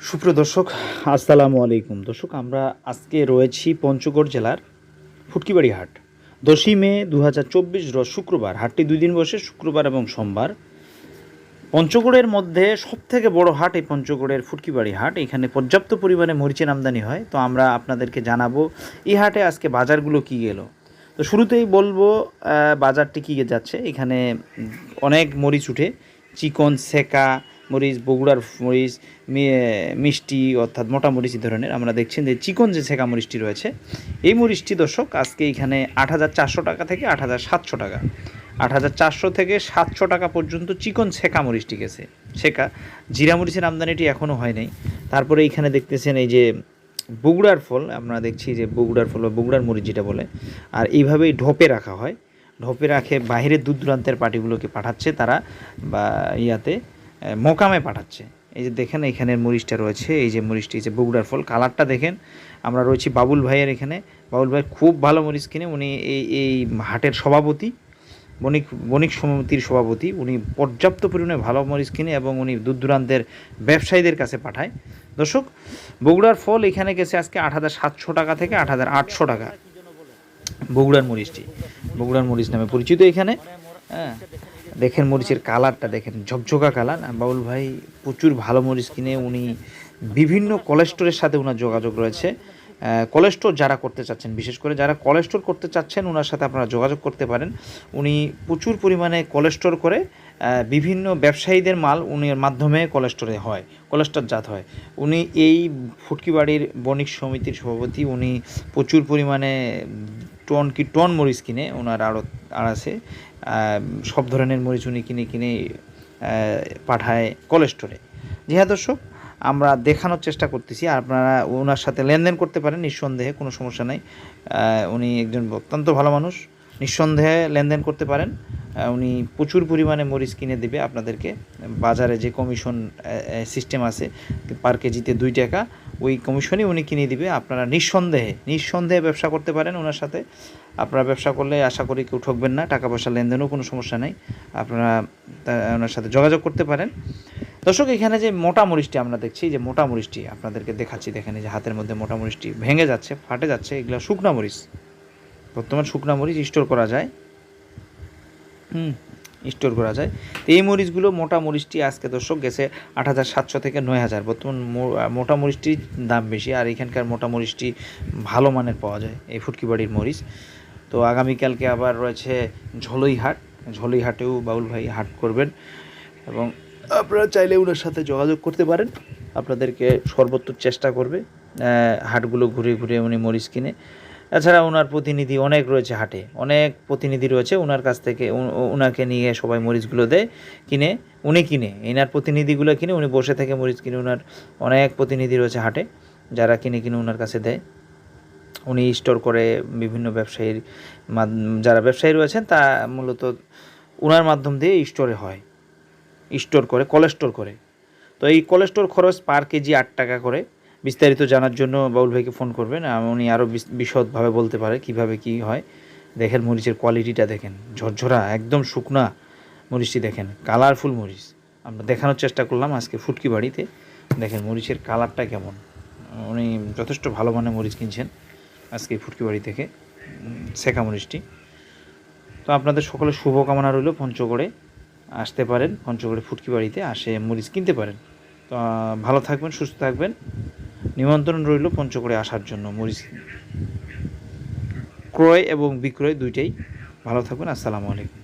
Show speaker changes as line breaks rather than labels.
সুপ্রিয় দর্শক, আসসালামু আলাইকুম। দর্শক, আমরা আজকে রয়েছি পঞ্চগড় জেলার ফুটকিবাড়ি হাট দশই মে দু হাজার চব্বিশ শুক্রবার, হাটটি দুই দিন বসে, শুক্রবার এবং সোমবার। পঞ্চগড়ের মধ্যে সবথেকে বড় হাট এই পঞ্চগড়ের ফুটকিবাড়ি হাট এখানে পর্যাপ্ত পরিমাণে মরিচের আমদানি হয়। তো আমরা আপনাদেরকে জানাব, এই হাটে আজকে বাজারগুলো কী গেল? তো শুরুতেই বলব বাজারটি কী যাচ্ছে? এখানে অনেক মরিচ উঠে। চিকন, সেকা মরিচ, বগুড়ার মরিচ মিষ্টি অর্থাৎ মোটা মরিচ ধরনের আমরা দেখছেন যে চিকন যে ছেঁকা মরিচটি রয়েছে, এই মরিচটি দর্শক আজকে এখানে আট হাজার চারশো টাকা থেকে আট হাজার সাতশো টাকা। আট হাজার চারশো থেকে সাতশো টাকা পর্যন্ত চিকন ছেঁকা মরিচটি গেছে। ছেঁকা জিরা মরিচের আমদানিটি এখনও হয় নাই। তারপরে এইখানে দেখতেছেন এই যে বগুড়ার ফল, আমরা দেখছি যে বগুড়ার ফল বা বগুড়ার মরিচ যেটা বলে, আর এইভাবেই ঢোপে রাখা হয়। ঢোপে রাখে, বাইরের দূর দূরান্তের পার্টিগুলোকে পাঠাচ্ছে তারা বা ইয়াতে। মোকামে পাঠাচ্ছে। এই যে দেখেন এখানের মরিচটা রয়েছে, এই যে মরিচটি যে বগুড়ার ফল। কালারটা দেখেন, আমরা রয়েছি বাবুল ভাইয়ের এখানে। বাবুল ভাই খুব ভালো মরিচ কিনে, উনি এই এই হাটের সভাপতি, বণিক বণিক সমিতির সভাপতি। উনি পর্যাপ্ত পরিমাণে ভালো মরিচ কিনে এবং উনি দূর দূরান্তের ব্যবসায়ীদের কাছে পাঠায়। দর্শক, বগুড়ার ফল এখানে গেছে আজকে আট হাজার সাতশো টাকা থেকে আট হাজার আটশো টাকা। বগুড়ার মরিচটি বগুড়ার মরিচ নামে পরিচিত এখানে। হ্যাঁ। দেখেন মরিচের কালারটা, দেখেন ঝকঝকা কালার। বাবুল ভাই প্রচুর ভালো মরিচ কিনে উনি বিভিন্ন কোলেস্টোরের সাথে ওনার যোগাযোগ রয়েছে। কোলেস্টোর যারা করতে চাচ্ছেন, বিশেষ করে যারা কোলেস্টোর করতে চাচ্ছেন ওনার সাথে আপনারা যোগাযোগ করতে পারেন। উনি প্রচুর পরিমাণে কোলেস্টোর করে বিভিন্ন ব্যবসায়ীদের মাল উনির মাধ্যমে কোলেস্টোরে হয় জাত হয়। উনি এই ফুটকিবাড়ির বণিক সমিতির সভাপতি, উনি প্রচুর পরিমাণে টন কি টন মরিচ কিনে ওনার আড়ত আড়াছে সব ধরনের মরিচ উনি কিনে কিনে পাঠায় কোলেস্টোরে জি হ্যাঁ দর্শক, আমরা দেখানোর চেষ্টা করতেছি আপনারা ওনার সাথে লেনদেন করতে পারেন, নিঃসন্দেহে কোনো সমস্যা নেই। উনি একজন অত্যন্ত ভালো মানুষ, নিঃসন্দেহে লেনদেন করতে পারেন। উনি প্রচুর পরিমাণে মরিচ কিনে দেবে আপনাদেরকে। বাজারে যে কমিশন সিস্টেম আছে, পার কেজিতে দুই টাকা, ওই কমিশনই উনি কিনে দিবে। আপনারা নিঃসন্দেহে নিঃসন্দেহে ব্যবসা করতে পারেন ওনার সাথে। আপনারা ব্যবসা করলে আশা করি কেউ ঠকবেন না টাকা পয়সা লেনদেনও কোনো সমস্যা নেই। আপনারা ওনার সাথে যোগাযোগ করতে পারেন। দর্শক, এখানে যে মোটা মরিচটি আমরা দেখছি যে মোটা মরিচটি আপনাদেরকে দেখাচ্ছি, দেখেন যে হাতের মধ্যে মোটা মরিচটি ভেঙে যাচ্ছে, ফাটে যাচ্ছে, এগুলো শুকনা মরিচ। বর্তমান শুকনা মরিচ স্টোর করা যায়। হুম, স্টোর করা যায়। তো এই মরিচগুলো মোটা মরিচটি আজকে দর্শক গেছে আট হাজার সাতশো থেকে নয় হাজার। বর্তমান মোটা মরিচটির দাম বেশি, আর এখানকার মোটা মরিচটি ভালো মানের পাওয়া যায়, এই ফুটকি বাড়ির মরিচ। তো আগামীকালকে আবার রয়েছে ঝলই হাট। ঝলই হাটেও বাউল ভাই হাট করবেন। এবং আপনারা চাইলে ওনার সাথে যোগাযোগ করতে পারেন। আপনাদেরকে সর্বোত্তর চেষ্টা করবে হাটগুলো ঘুরে ঘুরে উনি মরিচ কিনে। এছাড়া ওনার প্রতিনিধি অনেক রয়েছে হাটে। অনেক প্রতিনিধি রয়েছে ওনার কাছ থেকে ওনাকে নিয়ে সবাই মরিচগুলো দেয়, কিনে, উনি কিনে। এনার প্রতিনিধিগুলো কিনে, উনি বসে থেকে মরিচ কিনে। ওনার অনেক প্রতিনিধি রয়েছে হাটে, যারা কিনে কিনে ওনার কাছে দেয়। উনি স্টোর করে বিভিন্ন ব্যবসায়ীর যারা ব্যবসায়ী রয়েছেন, তা মূলত ওনার মাধ্যম দিয়ে স্টোরে হয়। স্টোর করে কোলেস্টোর করে। তো এই কোলেস্টোর খরচ পার কেজি আট টাকা করে। বিস্তারিত জানার জন্য বাউল ভাইকে ফোন করবেন। উনি আরও বিশদভাবে বলতে পারে কীভাবে কি হয়। দেখেন মরিচের কোয়ালিটিটা দেখেন। ঝরঝরা, একদম শুকনা মরিচটি দেখেন। কালারফুল মরিচ। আমরা দেখানোর চেষ্টা করলাম আজকে ফুটকি বাড়িতে। দেখেন মরিচের কালারটা কেমন। উনি যথেষ্ট ভালো মানের মরিচ কিনছেন। আজকে ফুটকি বাড়ি থেকে, শেখা মরিচটি তো আপনাদের সকলের শুভকামনা রইল পঞ্চগড়ে। আসতে পারেন, পঞ্চগড়ে ফুটকি বাড়িতে আসে মরিচ কিনতে পারেন। তো ভালো থাকবেন, সুস্থ থাকবেন। নিমন্ত্রণ রইল পঞ্চগড়ে আসার জন্য মরিচ ক্রয় এবং বিক্রয় দুইটাই। ভালো থাকবেন, আসসালামু আলাইকুম।